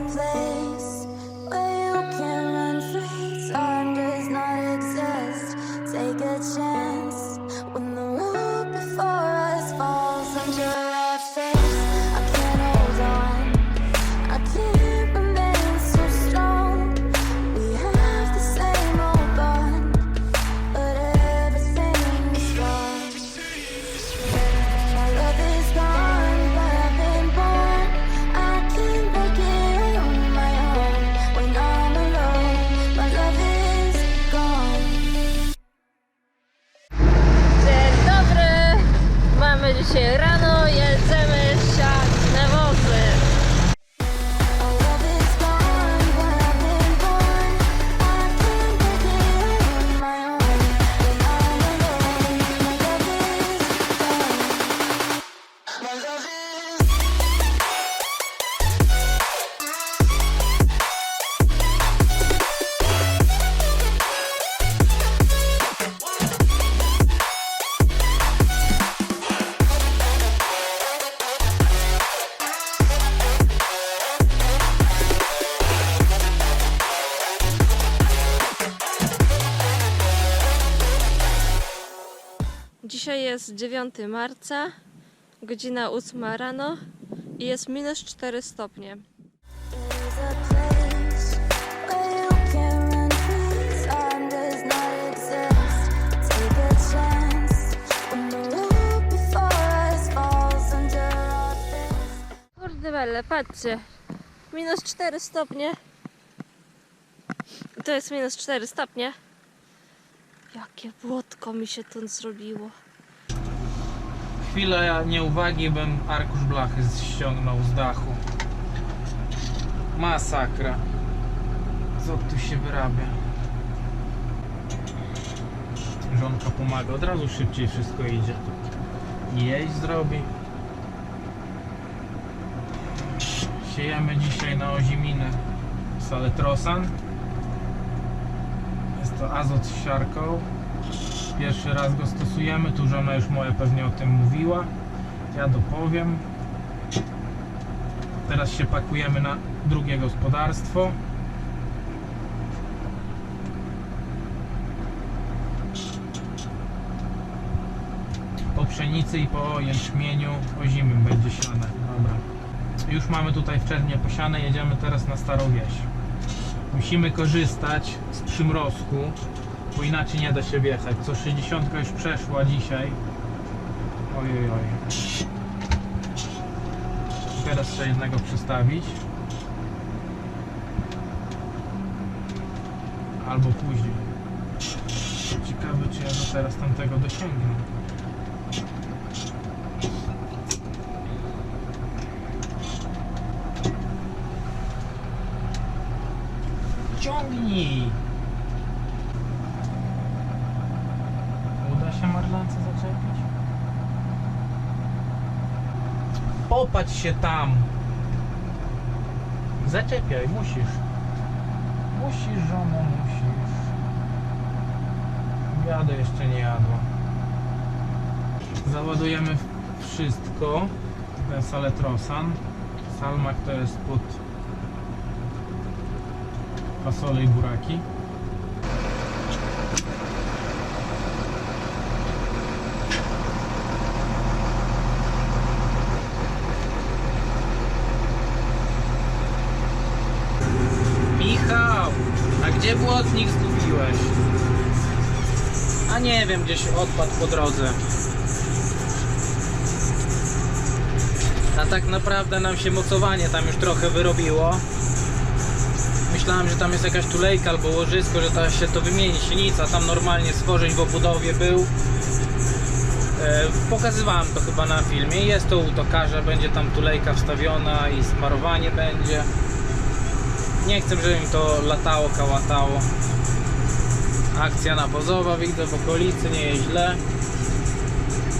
place jest 9 marca, godzina 8 rano i jest minus 4 stopnie. Kurde wele, patrzcie. Minus 4 stopnie. To jest minus 4 stopnie. Jakie błotko mi się tu zrobiło. Chwilę nieuwagi bym arkusz blachy ściągnął z dachu. Masakra. Co tu się wyrabia? Żonka pomaga, od razu szybciej wszystko idzie. Jeść zrobi. Siejemy dzisiaj na oziminę saletrosan. Jest to azot z siarką. Pierwszy raz go stosujemy, tu żona już moja pewnie o tym mówiła. Ja dopowiem. Teraz się pakujemy na drugie gospodarstwo. Po pszenicy i po jęczmieniu ozimym będzie siane. Dobra. Już mamy tutaj w czerwnie posiane, jedziemy teraz na Starą Wieś. Musimy korzystać z przymrozku, bo inaczej nie da się wjechać. Co 60 już przeszła dzisiaj. Oj, oj. Teraz trzeba jednego przestawić. Albo później. Ciekawe, czy ja teraz tamtego dosięgnę. Popatrz się tam! Zaczepiaj, musisz. Musisz, żono, musisz. Jadę jeszcze nie jadła. Załadujemy wszystko. Ten saletrosan. Salmak to jest pod fasole i buraki. Michał, a gdzie błotnik zgubiłeś? A nie wiem, gdzieś odpadł po drodze. A tak naprawdę nam się mocowanie tam już trochę wyrobiło. Myślałem, że tam jest jakaś tulejka albo łożysko, że da się to wymieni silnica. Tam normalnie stworzeń w obudowie był. E, pokazywałem to chyba na filmie. Jest to u tokarza, będzie tam tulejka wstawiona i smarowanie będzie. Nie chcę, żeby mi to latało, kałatało. Akcja nawozowa, widzę w okolicy, nie jest źle.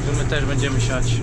Że my też będziemy siać.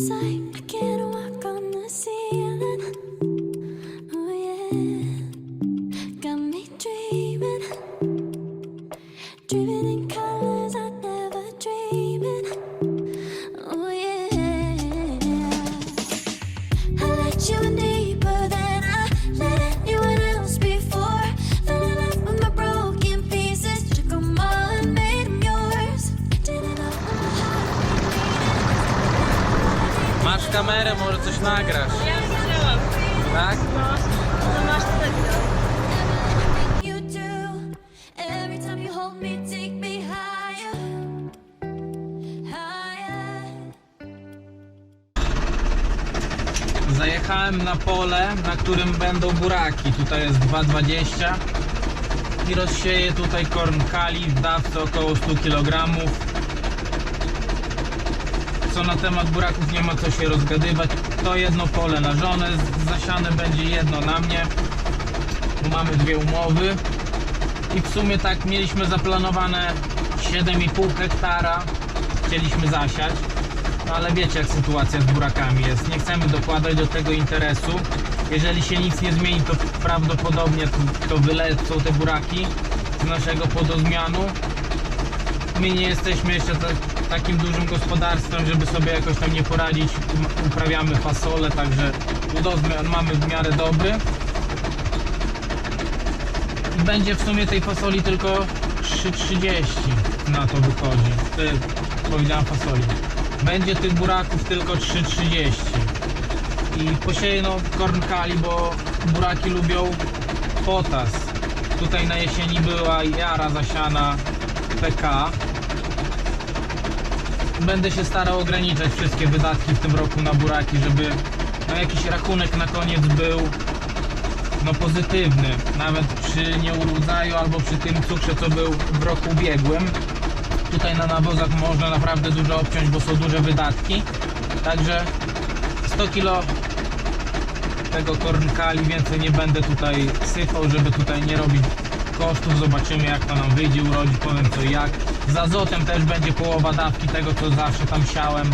say I can't kamerę, może coś nagrasz. Ja widziałam. Tak? No masz me higher, higher. Zajechałem na pole, na którym będą buraki. Tutaj jest 2,20 i rozsieję tutaj korn kali w dawce około 100 kg. Co na temat buraków nie ma co się rozgadywać. To jedno pole na żonę, zasiane będzie jedno na mnie. Mamy dwie umowy. I w sumie tak mieliśmy zaplanowane 7,5 hektara. Chcieliśmy zasiać. No ale wiecie jak sytuacja z burakami jest. Nie chcemy dokładać do tego interesu. Jeżeli się nic nie zmieni, to prawdopodobnie to, to wylecą te buraki z naszego podozmianu. My nie jesteśmy jeszcze ta, takim dużym gospodarstwem, żeby sobie jakoś tam nie poradzić. M- Uprawiamy fasole, także podozmian mamy w miarę dobry. Będzie w sumie tej fasoli tylko 3,30 na to wychodzi. Ty, powiedziałem fasoli. Będzie tych buraków tylko 3,30. I posieję no korn kali, bo buraki lubią potas. Tutaj na jesieni była jara zasiana PK. Będę się starał ograniczać wszystkie wydatki w tym roku na buraki, żeby no, jakiś rachunek na koniec był no pozytywny, nawet przy nieurodzaju albo przy tym cukrze, co był w roku ubiegłym. Tutaj na nawozach można naprawdę dużo obciąć, bo są duże wydatki. Także 100 kg tego kornkali więcej nie będę tutaj sypał, żeby tutaj nie robić kosztów. Zobaczymy jak to nam wyjdzie urodzić, powiem co jak. Z azotem też będzie połowa dawki tego, co zawsze tam siałem.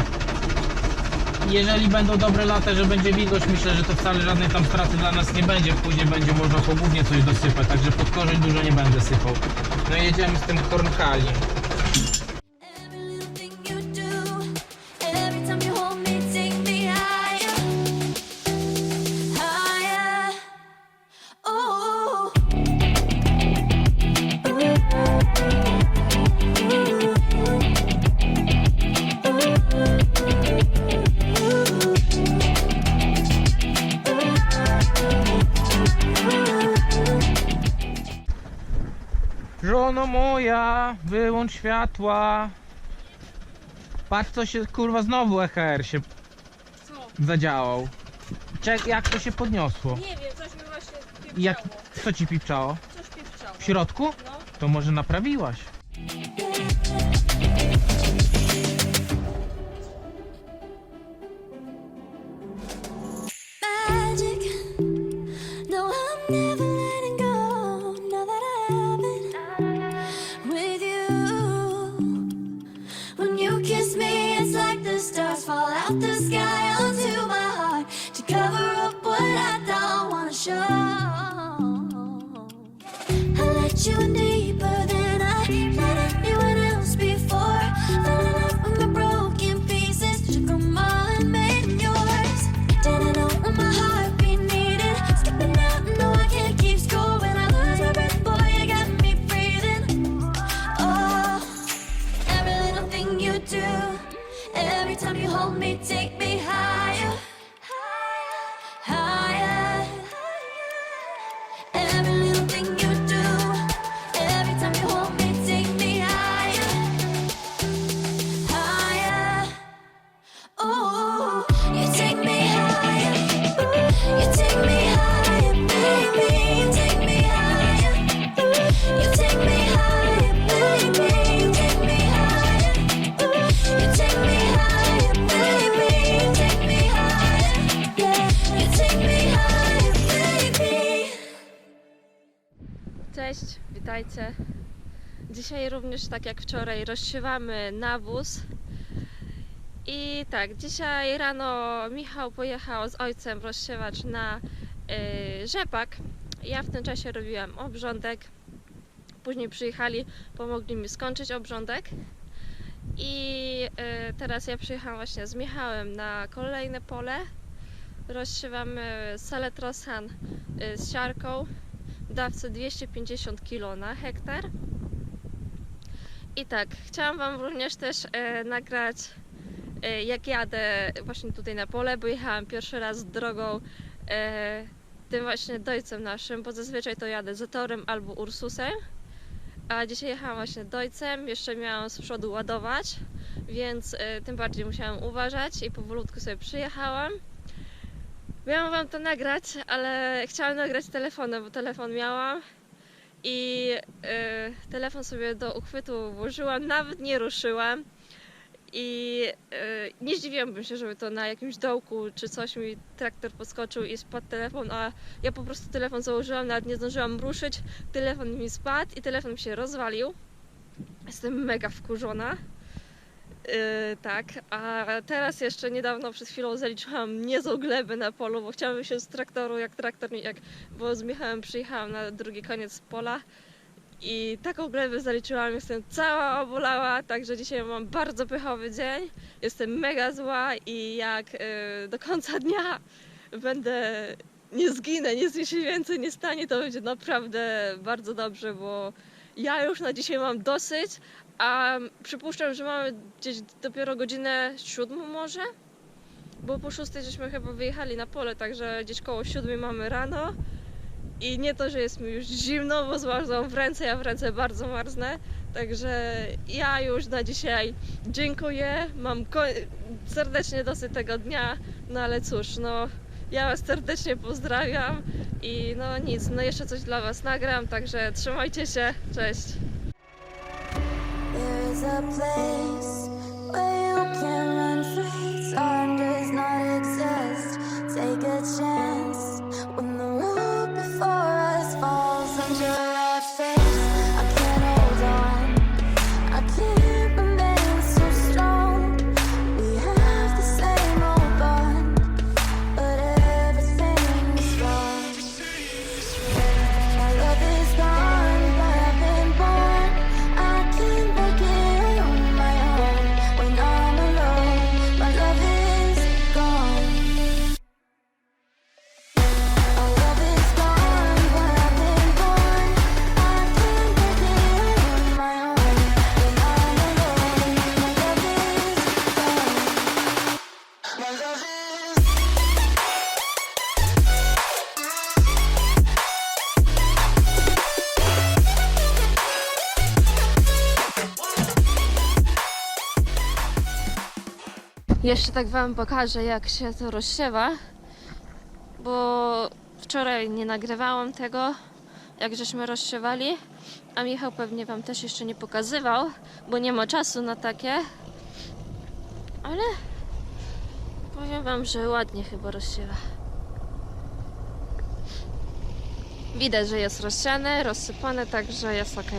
Jeżeli będą dobre lata, że będzie wilgoć, myślę, że to wcale żadnej tam straty dla nas nie będzie. Później będzie można pogłównie coś dosypać, także pod korzeń dużo nie będę sypał. No i jedziemy z tym kornkali. Wyłącz światła. Patrz co się kurwa znowu EHR się Co? zadziałał. Czek, jak to się podniosło? Nie wiem, coś mi właśnie pieprzało. Jak, co ci pipczało? Coś pieprzało. W środku? No. To może naprawiłaś? Dzisiaj również, tak jak wczoraj, rozsiewamy nawóz. I tak, dzisiaj rano Michał pojechał z ojcem rozsiewać na y, rzepak. Ja w tym czasie robiłam obrządek. Później przyjechali, pomogli mi skończyć obrządek. I y, teraz ja przyjechałam właśnie z Michałem na kolejne pole. Rozsiewamy saletrosan y, z siarką dawce 250 kg na hektar. I tak, chciałam Wam również też e, nagrać, e, jak jadę właśnie tutaj na pole, bo jechałam pierwszy raz drogą e, tym właśnie dojcem naszym, bo zazwyczaj to jadę Zetorem albo Ursusem. A dzisiaj jechałam właśnie dojcem, jeszcze miałam z przodu ładować, więc e, tym bardziej musiałam uważać i powolutku sobie przyjechałam. Miałam wam to nagrać, ale chciałam nagrać telefonem, bo telefon miałam i y, telefon sobie do uchwytu włożyłam, nawet nie ruszyłam i y, nie zdziwiłabym się, żeby to na jakimś dołku czy coś mi traktor podskoczył i spadł telefon, a ja po prostu telefon założyłam, nawet nie zdążyłam ruszyć, telefon mi spadł i telefon mi się rozwalił. Jestem mega wkurzona. Yy, tak, a teraz jeszcze niedawno przed chwilą zaliczyłam niezłą na polu, bo chciałam się z traktoru, jak traktor, jak, bo z Michałem przyjechałam na drugi koniec pola i taką glebę zaliczyłam, jestem cała obolała, także dzisiaj mam bardzo pychowy dzień, jestem mega zła i jak yy, do końca dnia będę, nie zginę, nic mi się więcej nie stanie, to będzie naprawdę bardzo dobrze, bo ja już na dzisiaj mam dosyć, a przypuszczam, że mamy gdzieś dopiero godzinę siódmą może? Bo po szóstej żeśmy chyba wyjechali na pole, także gdzieś koło siódmej mamy rano. I nie to, że jest mi już zimno, bo zmarzłam w ręce, ja w ręce bardzo marznę. Także ja już na dzisiaj dziękuję. Mam serdecznie dosyć tego dnia, no ale cóż, no ja Was serdecznie pozdrawiam i no nic, no jeszcze coś dla Was nagram, także trzymajcie się, cześć! Chance Jeszcze tak Wam pokażę, jak się to rozsiewa, bo wczoraj nie nagrywałam tego, jak żeśmy rozsiewali, a Michał pewnie Wam też jeszcze nie pokazywał, bo nie ma czasu na takie, ale powiem Wam, że ładnie chyba rozsiewa. Widać, że jest rozsiane, rozsypane, także jest ok.